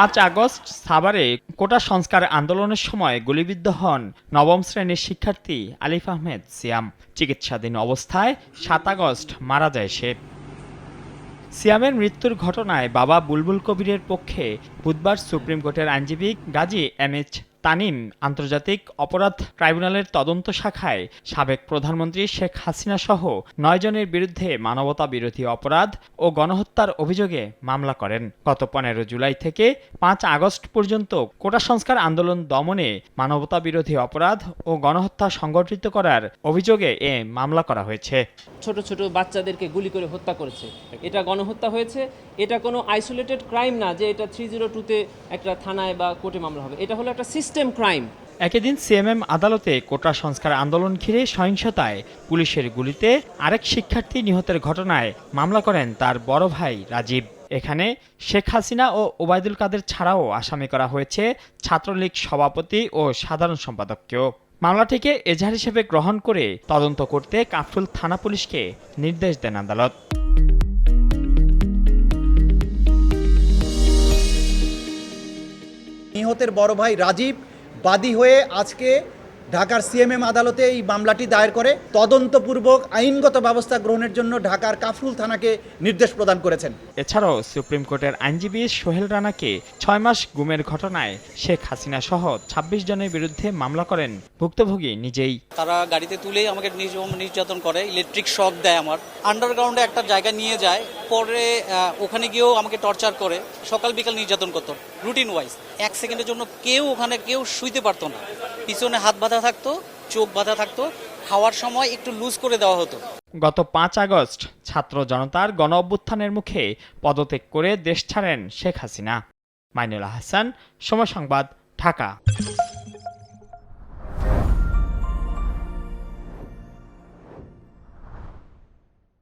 পাঁচ আগস্ট সাভারে কোটা সংস্কার আন্দোলনের সময় গুলিবিদ্ধ হন নবম শ্রেণির শিক্ষার্থী আলিফ আহমেদ সিয়াম। চিকিৎসাধীন অবস্থায় সাত আগস্ট মারা যায় সে। সিয়ামের মৃত্যুর ঘটনায় বাবা বুলবুল কবিরের পক্ষে বুধবার সুপ্রিম কোর্টের আইনজীবী গাজী এম এইচ তানিম আন্তর্জাতিক অপরাধ ট্রাইব্যুনালের তদন্ত শাখায় সাবেক প্রধানমন্ত্রী শেখ হাসিনা সহ নয় জনের বিরুদ্ধে মানবতা বিরোধী অপরাধ ও গণহত্যার অভিযোগে মামলা করেন। গত পনেরো জুলাই থেকে পাঁচ আগস্ট পর্যন্ত কোটা সংস্কার আন্দোলন দমনে মানবতা বিরোধী অপরাধ ও গণহত্যা সংগঠিত করার অভিযোগে এ মামলা করা হয়েছে। ছোট ছোট বাচ্চাদেরকে গুলি করে হত্যা করেছে। এটা গণহত্যা হয়েছে। এটা কোনো আইসোলেটেড ক্রাইম না যে এটা থ্রি জিরো টুতে একটা থানায় বা কোর্টে মামলা হবে। এটা হলো একটা সিস্টেম ক্রাইম। একই দিন সিএমএম আদালতে কোটা সংস্কার আন্দোলন ঘিরে সহিংসতায় পুলিশের গুলিতে আরেক শিক্ষার্থী নিহতের ঘটনায় মামলা করেন তার বড় ভাই রাজীব। এখানে শেখ হাসিনা ও ওবায়দুল কাদের ছাড়াও আসামি করা হয়েছে ছাত্রলীগ সভাপতি ও সাধারণ সম্পাদককেও। মামলাটিকে এজাহার হিসেবে গ্রহণ করে তদন্ত করতে কাফরুল থানা পুলিশকে নির্দেশ দেন আদালত। নিহতের বড় ভাই রাজীব বাদী হয়ে আজকে ঢাকার সিএমএম আদালতে এই মামলাটি দায়ের করে তদন্তপূর্বক আইনগত ব্যবস্থা গ্রহণের জন্য ঢাকার কাফরুল থানাকে নির্দেশ প্রদান করেছেন। এছাড়াও সুপ্রিম কোর্টের আইনজীবী সোহেল রানাকে ছয় মাস গুমের ঘটনায় শেখ হাসিনা সহ ছাব্বিশ জনের বিরুদ্ধে মামলা করেন ভুক্তভোগী নিজেই। তারা গাড়িতে তুলেই আমাকে নির্য- নির্যাতন করে ইলেকট্রিক শক দেয় আমার। আন্ডারগ্রাউন্ডে একটা জায়গা নিয়ে যায় পরে ওখানে গিয়েও আমাকে টর্চার করে সকাল বিকাল নির্যাতন করতো রুটিন ওয়াইজ এক সেকেন্ডের জন্য কেউ ওখানে কেউ শুইতে পারতো না। পিছনে হাত বাঁধা থাকতো, চোখ বাঁধা থাকতো, খাওয়ার সময় একটু লুজ করে দেওয়া হতো। গত পাঁচ আগস্ট, ছাত্র জনতার গণ অভ্যুত্থানের মুখে পদত্যাগ করে দেশ ছাড়েন শেখ হাসিনা। মাইনুল হাসান সময় সংবাদ, ঢাকা।